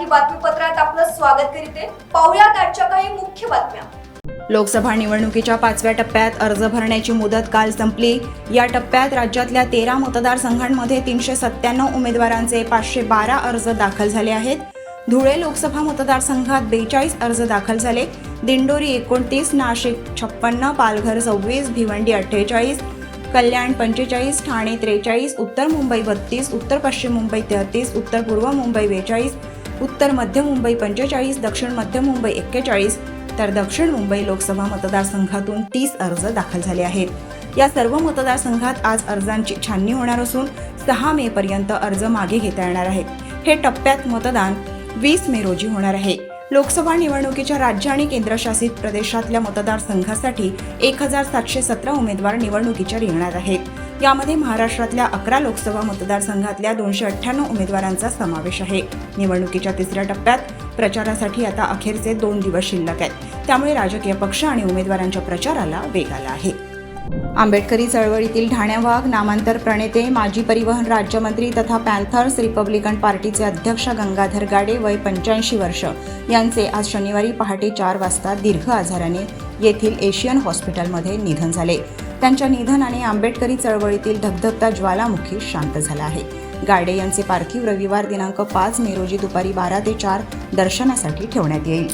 मराठी बातमीपत्रात आपलं स्वागत करीते. पाहुयात आजच्या काही मुख्य बातम्या. लोकसभा निवडणुकीच्या पाचव्या टप्प्यात अर्ज भरण्याची मुदत काल संपली. या टप्प्यात राज्यातल्या तेरा मतदारसंघांमध्ये तीनशे सत्त्याण्णव उमेदवारांचे पाचशे बारा अर्ज दाखल झाले आहेत. धुळे लोकसभा मतदारसंघात बेचाळीस अर्ज दाखल झाले. दिंडोरी एकोणतीस नाशिक छप्पन्न पालघर सव्वीस भिवंडी अठ्ठेचाळीस कल्याण पंचेचाळीस ठाणे त्रेचाळीस उत्तर मुंबई बत्तीस उत्तर पश्चिम मुंबई तेहतीस उत्तर पूर्व मुंबई बेचाळीस उत्तर मध्य मुंबई पंचेचाळीस दक्षिण मध्य मुंबई एक्केचाळीस तर दक्षिण मुंबई लोकसभा मतदारसंघातून तीस अर्ज दाखल झाले आहेत. या सर्व मतदारसंघात आज अर्जांची छाननी होणार असून सहा मे पर्यंत अर्ज मागे घेता येणार आहेत. हे टप्प्यात मतदान वीस मे रोजी होणार आहे. लोकसभा निवडणुकीच्या राज्य आणि केंद्रशासित प्रदेशातल्या मतदारसंघासाठी एक हजार सातशे सतरा उमेदवार निवडणुकीच्या रिंगणात आहेत. यामध्ये महाराष्ट्रातल्या अकरा लोकसभा मतदारसंघातल्या दोनशे अठ्ठ्याण्णव उमेदवारांचा समावेश आहे. निवडणुकीच्या तिसऱ्या टप्प्यात प्रचारासाठी आता अखेरचे दोन दिवस शिल्लक आहेत. त्यामुळे राजकीय पक्ष आणि उमेदवारांच्या प्रचाराला वेग आला आहे. आंबेडकरी चळवळीतील ठाण्यावाघ नामांतर प्रणेते माजी परिवहन राज्यमंत्री तथा पॅन्थर्स रिपब्लिकन पार्टीचे अध्यक्ष गंगाधर गाडे वय पंच्याऐंशी वर्ष यांचे आज शनिवारी पहाटे चार वाजता दीर्घ आजाराने येथील एशियन हॉस्पिटलमध्ये निधन झाले. त्यांच्या निधनाने आंबेडकरी चळवळीतील धगधगता ज्वालामुखी शांत झाला आहे. गाडे यांचे पार्थिव रविवार दिनांक पाच मे रोजी दुपारी बारा ते चार दर्शनासाठी ठेवण्यात येईल.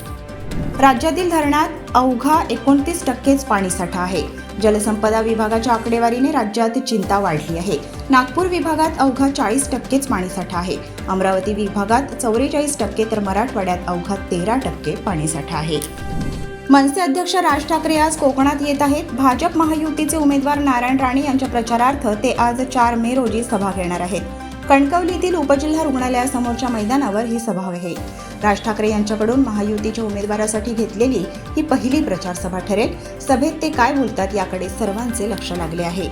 राज्यातील धरणात अवघा एकोणतीस टक्केच पाणीसाठा आहे. जलसंपदा विभागाच्या आकडेवारीने राज्यात चिंता वाढली आहे. नागपूर विभागात अवघा चाळीस टक्केच पाणीसाठा आहे. अमरावती विभागात चौवेचाळीस टक्के तर मराठवाड्यात अवघा तेरा टक्के पाणीसाठा आहे. मनसे अध्यक्ष राज ठाकरे आज कोकणात येत आहेत. भाजप महायुतीचे उमेदवार नारायण राणे यांच्या प्रचारार्थ ते आज चार मे रोजी सभा घेणार आहेत. कणकवलीतील उपजिल्हा रुग्णालयासमोरच्या मैदानावर ही सभा आहे. राज ठाकरे यांच्याकडून महायुतीच्या उमेदवारासाठी घेतलेली ही पहिली प्रचारसभा ठरेल. सभेत ते काय बोलतात याकडे सर्वांचे लक्ष लागले आहे.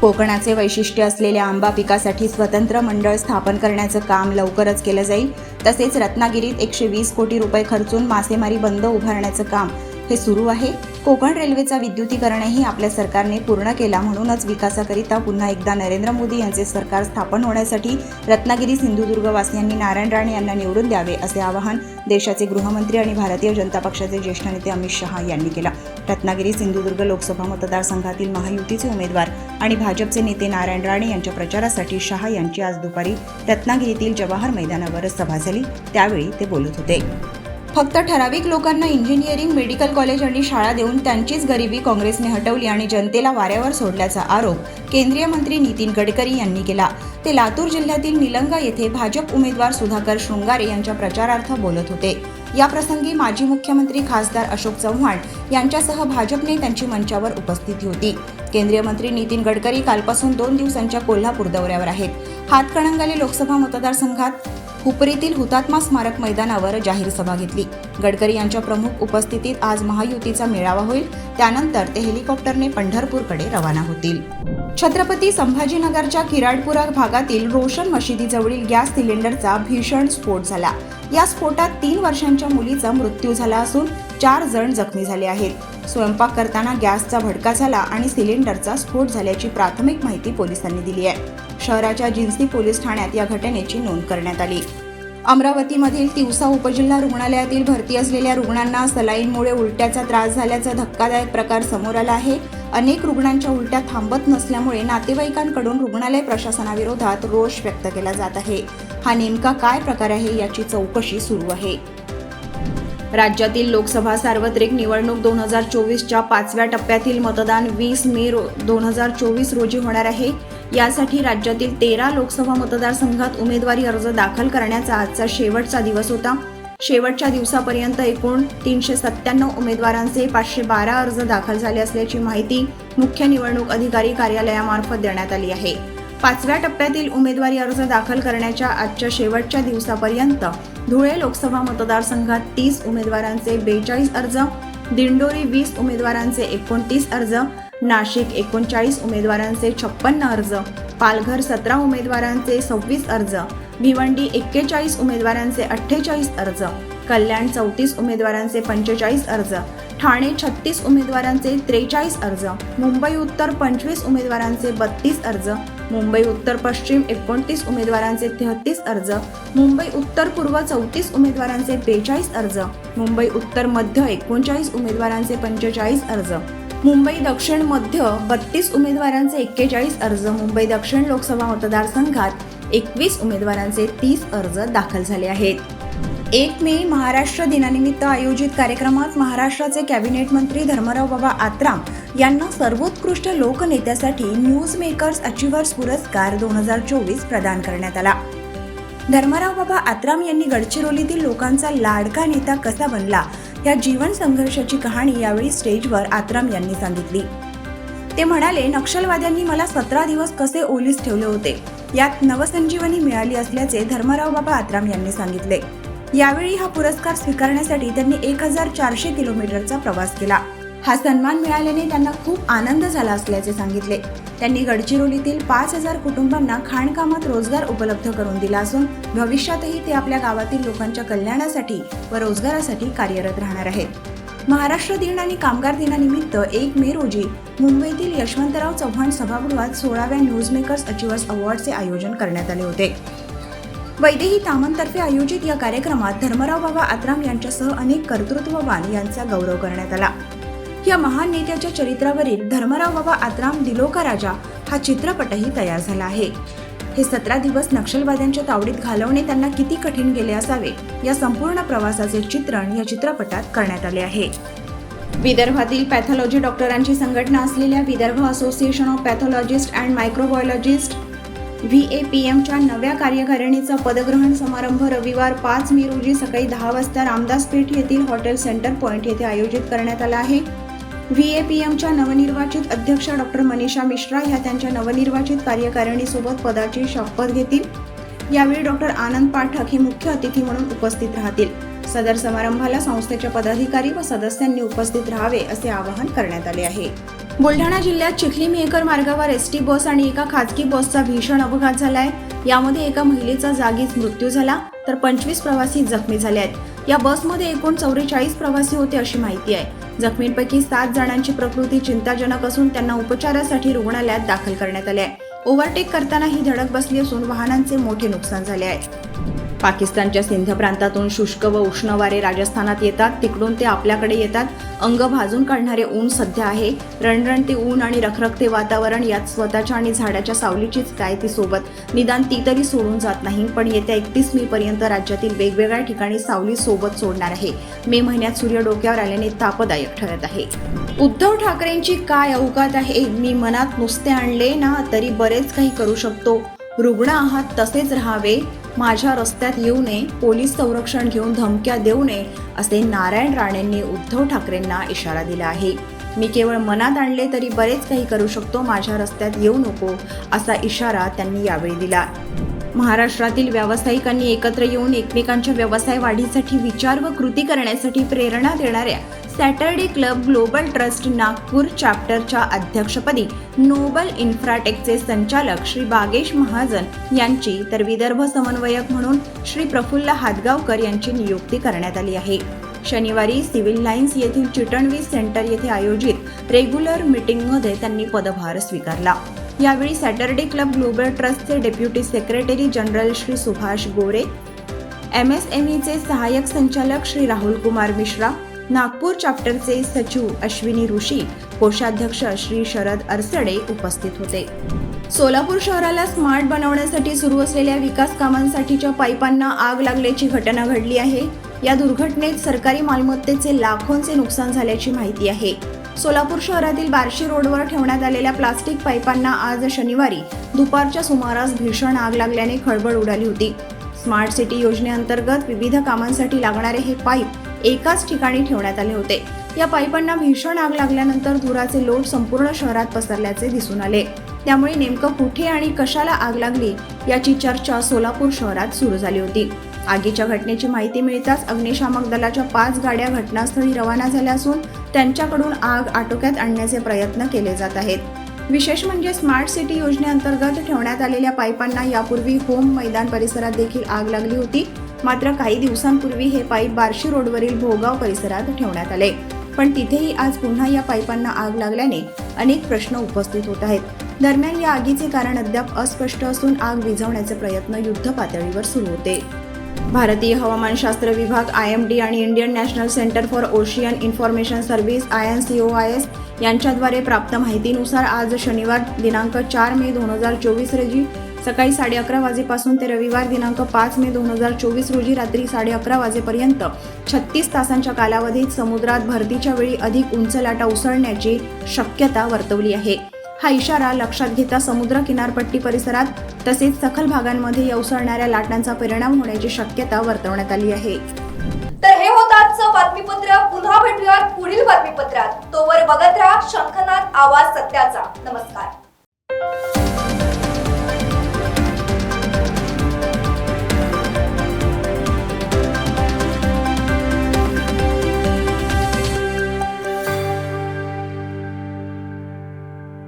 कोकणाचे वैशिष्ट्य असलेल्या आंबा पिकासाठी स्वतंत्र मंडळ स्थापन करण्याचं काम लवकरच केलं जाईल. तसेच रत्नागिरीत एकशे वीस कोटी रुपये खर्चून मासेमारी बंद उभारण्याचं काम हे सुरू आहे. कोकण रेल्वेचा विद्युतीकरणही आपल्या सरकारने पूर्ण केला म्हणूनच विकासाकरिता पुन्हा एकदा नरेंद्र मोदी यांचे सरकार स्थापन होण्यासाठी रत्नागिरी सिंधुदुर्ग वासियांनी नारायण राणे यांना निवडून द्यावे असे आवाहन देशाचे गृहमंत्री आणि भारतीय जनता पक्षाचे ज्येष्ठ नेते अमित शहा यांनी केला. रत्नागिरी सिंधुदुर्ग लोकसभा मतदारसंघातील महायुतीचे उमेदवार आणि भाजपचे नेते नारायण राणे यांच्या प्रचारासाठी शहा यांची आज दुपारी रत्नागिरीतील जवाहर मैदानावर सभा झाली. त्यावेळी ते बोलत होते. फक्त ठराविक लोकांना इंजिनिअरिंग मेडिकल कॉलेज आणि शाळा देऊन त्यांचीच गरिबी काँग्रेसने हटवली आणि जनतेला वाऱ्यावर सोडल्याचा आरोप केंद्रीय मंत्री नितीन गडकरी यांनी केला. ते लातूर जिल्ह्यातील निलंगा येथे भाजप उमेदवार सुधाकर शृंगारे यांच्या प्रचारार्थ बोलत होते. या प्रसंगी माजी मुख्यमंत्री खासदार अशोक चव्हाण यांच्यासह भाजपने त्यांची मंचावर उपस्थिती होती. केंद्रीय मंत्री नितीन गडकरी कालपासून दोन दिवसांच्या कोल्हापूर दौऱ्यावर आहेत. हातकणंगले लोकसभा मतदारसंघात हुपरीतील हुतात्मा स्मारक मैदानावर जाहीर सभा घेतली. गडकरी यांच्या प्रमुख उपस्थितीत आज महायुतीचा मेळावा होईल. त्यानंतर ते हेलिकॉप्टरने पंढरपूरकडे रवाना होतील. छत्रपती संभाजीनगरच्या किराडपुरा भागातील रोशन मशिदीजवळील गॅस सिलेंडरचा भीषण स्फोट झाला. या स्फोटात तीन वर्षांच्या मुलीचा मृत्यू झाला असून चार जण जखमी झाले आहेत. स्वयंपाक करताना गॅसचा भडका झाला आणि सिलेंडरचा स्फोट झाल्याची प्राथमिक माहिती पोलिसांनी दिली आहे. शहराच्या जिन्सी पोलीस ठाण्यात या घटनेची नोंद करण्यात आली. अमरावतीमधील तिवसा उपजिल्हा रुग्णालयातील भरती असलेल्या रुग्णांना सलाईनमुळे उलट्याचा त्रास झाल्याचा धक्कादायक प्रकार समोर आला आहे. अनेक रुग्णांच्या उलट्या थांबत नसल्यामुळे नातेवाईकांकडून रुग्णालय प्रशासनाविरोधात रोष व्यक्त केला जात आहे. हा नेमका काय प्रकार आहे याची चौकशी सुरू आहे. राज्यातील लोकसभा सार्वत्रिक निवडणूक दोन हजार चोवीसच्या पाचव्या टप्प्यातील मतदान वीस मे रो दोन हजार चोवीस रोजी होणार आहे. यासाठी राज्यातील तेरा लोकसभा मतदारसंघात उमेदवारी अर्ज दाखल करण्याचा आजचा शेवटचा दिवस होता. शेवटच्या दिवसापर्यंत एकूण तीनशे सत्त्याण्णव उमेदवारांचे पाचशे बारा अर्ज दाखल झाले असल्याची माहिती मुख्य निवडणूक अधिकारी कार्यालयामार्फत देण्यात आली आहे. पाचव्या टप्प्यातील उमेदवारी अर्ज दाखल करण्याच्या आजच्या शेवटच्या दिवसापर्यंत धुळे लोकसभा मतदारसंघात तीस उमेदवारांचे बेचाळीस अर्ज दिंडोरी वीस उमेदवारांचे एकोणतीस अर्ज नाशिक एकोणचाळीस उमेदवारांचे छप्पन्न अर्ज पालघर सतरा उमेदवारांचे सव्वीस अर्ज भिवंडी एक्केचाळीस उमेदवारांचे अठ्ठेचाळीस अर्ज कल्याण चौतीस उमेदवारांचे पंचेचाळीस अर्ज ठाणे छत्तीस उमेदवारांचे त्रेचाळीस अर्ज मुंबई उत्तर पंचवीस उमेदवारांचे बत्तीस अर्ज मुंबई उत्तर पश्चिम एकोणतीस उमेदवारांचे तेहतीस अर्ज मुंबई उत्तर पूर्व चौतीस उमेदवारांचे बेचाळीस अर्ज मुंबई उत्तर मध्य एकोणचाळीस उमेदवारांचे पंचेचाळीस अर्ज मुंबई दक्षिण मध्य बत्तीस उमेदवारांचे एक्केचाळीस अर्ज मुंबई दक्षिण लोकसभा मतदारसंघात एकवीस उमेदवारांचे तीस अर्ज दाखल झाले आहेत. एक मे महाराष्ट्र दिनानिमित्त आयोजित कार्यक्रमात महाराष्ट्राचे कॅबिनेट मंत्री धर्मराव बाबा आत्राम यांना सर्वोत्कृष्ट लोकनेत्यासाठी न्यूज मेकर्स अचिव्हर्स पुरस्कार दोन हजार चोवीस प्रदान करण्यात आला. धर्मराव बाबा आत्राम यांनी गडचिरोलीतील लोकांचा लाडका नेता कसा बनला या जीवन संघर्षाची कहाणी यावेळी स्टेजवर आत्राम यांनी सांगितली. ते म्हणाले नक्षलवाद्यांनी मला सतरा दिवस कसे ओलीस ठेवले होते यात नवसंजीवनी मिळाली असल्याचे धर्मराव बाबा आत्राम यांनी सांगितले. यावेळी हा पुरस्कार स्वीकारण्यासाठी त्यांनी एक हजार चारशे किलोमीटरचा प्रवास केला. हा सन्मान मिळाल्याने त्यांना खूप आनंद झाला असल्याचे सांगितले. त्यांनी गडचिरोलीतील पाच हजार कुटुंबांना खाणकामात रोजगार उपलब्ध करून दिला असून भविष्यातही ते आपल्या गावातील लोकांच्या कल्याणासाठी व रोजगारासाठी कार्यरत राहणार आहेत. महाराष्ट्र दिन आणि कामगार दिनानिमित्त एक मे रोजी मुंबईतील यशवंतराव चव्हाण सभागृहात सोळाव्या न्यूजमेकर्स अचिव्हर्स अवॉर्डचे आयोजन करण्यात आले होते. वैदेही तामनतर्फे आयोजित या कार्यक्रमात धर्मराव बाबा आत्राम यांच्यासह अनेक कर्तृत्ववान यांचा गौरव करण्यात आला. या महान नेत्याच्या चरित्रावरील धर्मराव बाबा आत्राम दिलोका राजा हा चित्रपटही तयार झाला आहे. हे सतरा दिवस नक्षलवाद्यांच्या तावडीत घालवणे त्यांना किती कठीण गेले असावे या संपूर्ण प्रवासाचे चित्रण या चित्रपटात करण्यात आले आहे. विदर्भातील पॅथॉलॉजी डॉक्टरांची संघटना असलेल्या Vidarbha association of pathologists and microbiologists V A P एमच्या नव्या कार्यकारिणीचा पदग्रहण समारंभ रविवार पाच मे रोजी सकाळी दहा वाजता रामदास पेठ येथील हॉटेल सेंटर पॉइंट येथे आयोजित करण्यात आला आहे. व्ही ए पी एमच्या नवनिर्वाचित अध्यक्षा डॉक्टर मनीषा मिश्रा ह्या त्यांच्या नवनिर्वाचित कार्यकारिणीसोबत पदाची शपथ घेतील. यावेळी डॉक्टर आनंद पाठक हे मुख्य अतिथी म्हणून उपस्थित राहतील. सदर समारंभाला संस्थेच्या पदाधिकारी व सदस्यांनी उपस्थित राहावे असे आवाहन करण्यात आले आहे. बुलढाणा जिल्ह्यात चिखली मेहकर मार्गावर एस टी बस आणि एका खाजगी बसचा भीषण अपघात आहे यामध्ये एका महिलेचा जागीच मृत्यू झाला तर पंचवीस प्रवासी जखमी झाले आहेत. या बसमध्ये एकूण चौवेचाळीस प्रवासी होते अशी माहिती आहे. जखमींपैकी सात जणांची प्रकृती चिंताजनक असून त्यांना उपचारासाठी रुग्णालयात दाखल करण्यात आले आहे. ओव्हरटेक करताना ही धडक बसली असून वाहनांचे मोठे नुकसान झाले आहे. पाकिस्तानच्या सिंध प्रांतातून शुष्क व उष्ण वारे राजस्थानात येतात. तिकडून ते आपल्याकडे येतात. अंग भाजून काढणारे ऊन सध्या आहे. रणरणते ऊन आणि रखरखते वातावरण यात स्वतःच्या आणि झाडाच्या सावलीचीच काय ती सोबत? निदान ती तरी सोडून जात नाही पण येत्या एकतीस मे पर्यंत राज्यातील वेगवेगळ्या ठिकाणी सावली सोबत सोडणार आहे. मे महिन्यात सूर्य डोक्यावर आल्याने तापदायक ठरत आहे. उद्धव ठाकरेंची काय अवकात आहे? मी मनात नुसते आणले ना तरी बरेच काही करू शकतो. रुग्ण आहात तसेच राहावे. माझ्या रस्त्यात येऊ नये. पोलीस संरक्षण घेऊन धमक्या देऊ नये असे नारायण राणेंनी उद्धव ठाकरेंना इशारा दिला आहे. मी केवळ मनात आणले तरी बरेच काही करू शकतो. माझ्या रस्त्यात येऊ नको असा इशारा त्यांनी यावेळी दिला. महाराष्ट्रातील व्यावसायिकांनी एकत्र येऊन एकमेकांच्या व्यवसाय वाढीसाठी विचार व कृती करण्यासाठी प्रेरणा देणाऱ्या Saturday club global trust Nagpur चॅप्टरच्या अध्यक्षपदी नोबल इन्फ्राटेकचे संचालक श्री बागेश महाजन यांची तर विदर्भ समन्वयक म्हणून श्री प्रफुल्ल हादगावकर यांची नियुक्ती करण्यात आली आहे. शनिवारी सिव्हिल लाईन्स येथील चिटणवीस सेंटर येथे आयोजित रेग्युलर मीटिंगमध्ये त्यांनी पदभार स्वीकारला. यावेळी सॅटर्डे क्लब ग्लोबल ट्रस्टचे deputy secretary general Shri Subhash Gore M S M ईचे सहाय्यक संचालक श्री राहुल कुमार मिश्रा नागपूर चॅप्टरचे सचिव अश्विनी ऋषी कोषाध्यक्ष श्री शरद अरसडे उपस्थित होते. सोलापूर शहराला स्मार्ट बनवण्यासाठी सुरू असलेल्या विकास कामांसाठीच्या पाईपांना आग लागल्याची घटना घडली आहे. या दुर्घटनेत सरकारी मालमत्तेचे लाखोंचे नुकसान झाल्याची माहिती आहे. सोलापूर शहरातील बार्शी रोडवर ठेवण्यात आलेल्या प्लास्टिक पाईपांना आज शनिवारी दुपारच्या सुमारास भीषण आग लागल्याने खळबळ उडाली होती. स्मार्ट सिटी योजनेअंतर्गत विविध कामांसाठी लागणारे हे पाईप एकाच ठिकाणी ठेवण्यात आले होते. या पाईपांना भीषण आग लागल्यानंतर धुराचे लोट संपूर्ण शहरात पसरल्याचे दिसून आले. त्यामुळे नेमकं कुठे आणि कशाला आग लागली याची चर्चा सोलापूर शहरात सुरू झाली होती. आगीच्या घटनेची माहिती मिळताच अग्निशामक दलाच्या पाच गाड्या घटनास्थळी रवाना झाल्या असून त्यांच्याकडून आग आटोक्यात आणण्याचे प्रयत्न केले जात आहेत. विशेष म्हणजे स्मार्ट सिटी योजनेअंतर्गत ठेवण्यात आलेल्या पाईपांना यापूर्वी होम मैदान परिसरात देखील आग लागली होती. मात्र काही दिवसांपूर्वी हे पाईप बार्शी रोडवरील भोगाव परिसरात ठेवण्यात आले. पण तिथेही आज पुन्हा या पाईपांना आग लागल्याने अनेक प्रश्न उपस्थित होत आहेत. दरम्यान या आगीचे कारण अद्याप अस्पष्ट असून आग विझवण्याचे प्रयत्न युद्ध पातळीवर सुरू होते. भारतीय हवामानशास्त्र विभाग आय एम डी आणि Indian national centre for ocean information service I N C O I S यांच्याद्वारे प्राप्त माहितीनुसार आज शनिवार दिनांक चार मे दोन हजार चोवीस रोजी सकाळी साडे अकरा वाजेपासून ते रविवार दिनांक पाच मे दोन हजार चोवीस रोजी रात्री साडे अकरा वाजेपर्यंत छत्तीस तासांच्या कालावधीत समुद्रात भरतीच्या वेळी अधिक उंच लाटा उसळण्याची शक्यता वर्तवली आहे. हा इशारा लक्षात घेता समुद्र किनारपट्टी परिसरात तसेच सखल भागांमध्ये या उसळणाऱ्या लाटांचा परिणाम होण्याची शक्यता वर्तवण्यात आली आहे. तर हे होतं आजचं बातमीपत्र. पुन्हा भेटूयात पुढील बातमीपत्रात. तोवर बघत राहा शंखनाथ आवाज सत्याचा. नमस्कार.